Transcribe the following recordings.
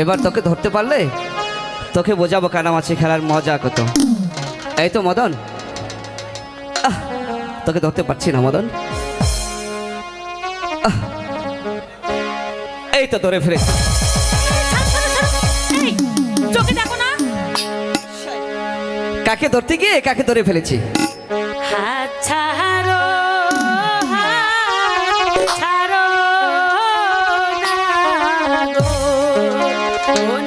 এবার তোকে ধরতে পারলে তোকে বোঝাবো কানামাছি খেলার মজা কত। এই তো মদন। তোকে ধরতে পারছি না মদন। এই তো ধরে ফিরে কাকে ধরতে গিয়ে কাকে ধরে ফেলেছি? আচ্ছা Oh,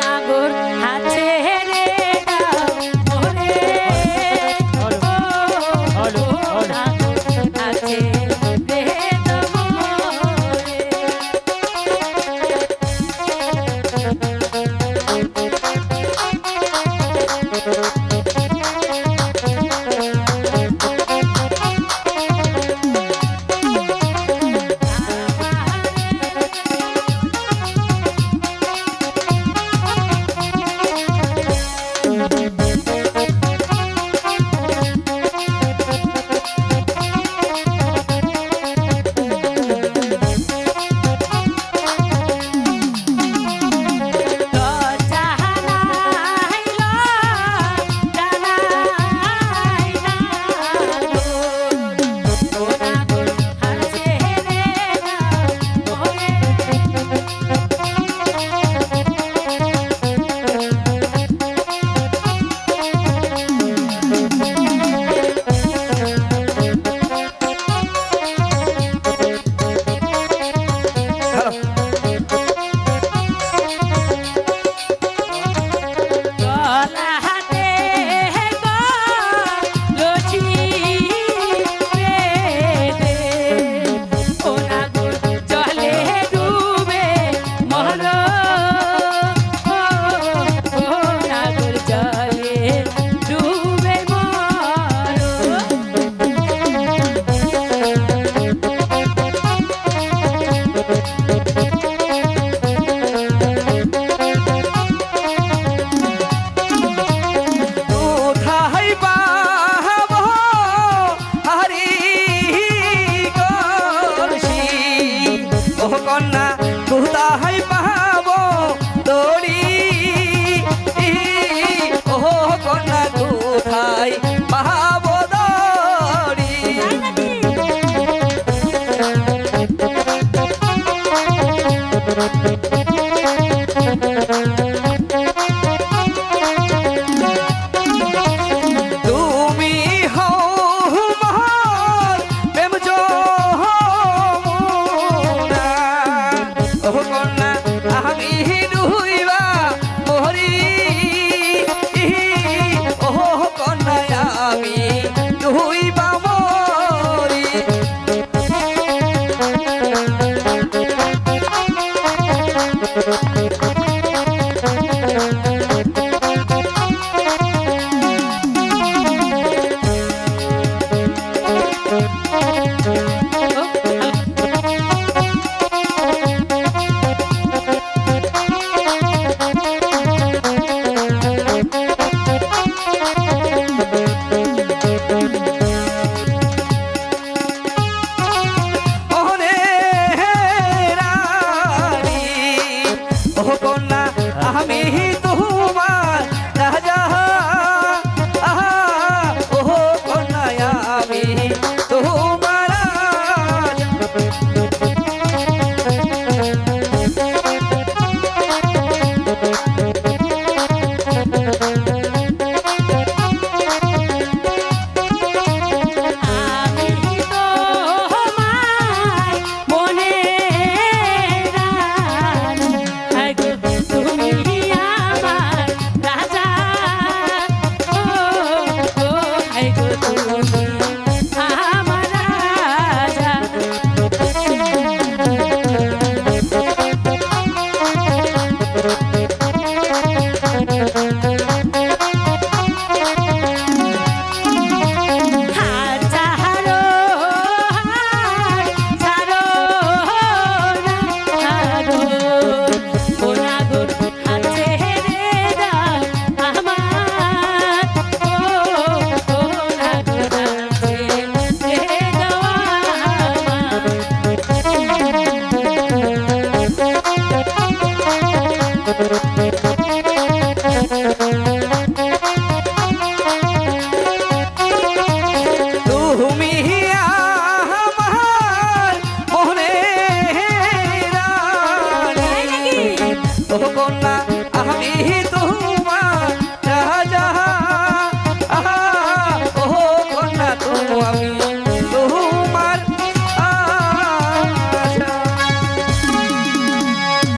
তো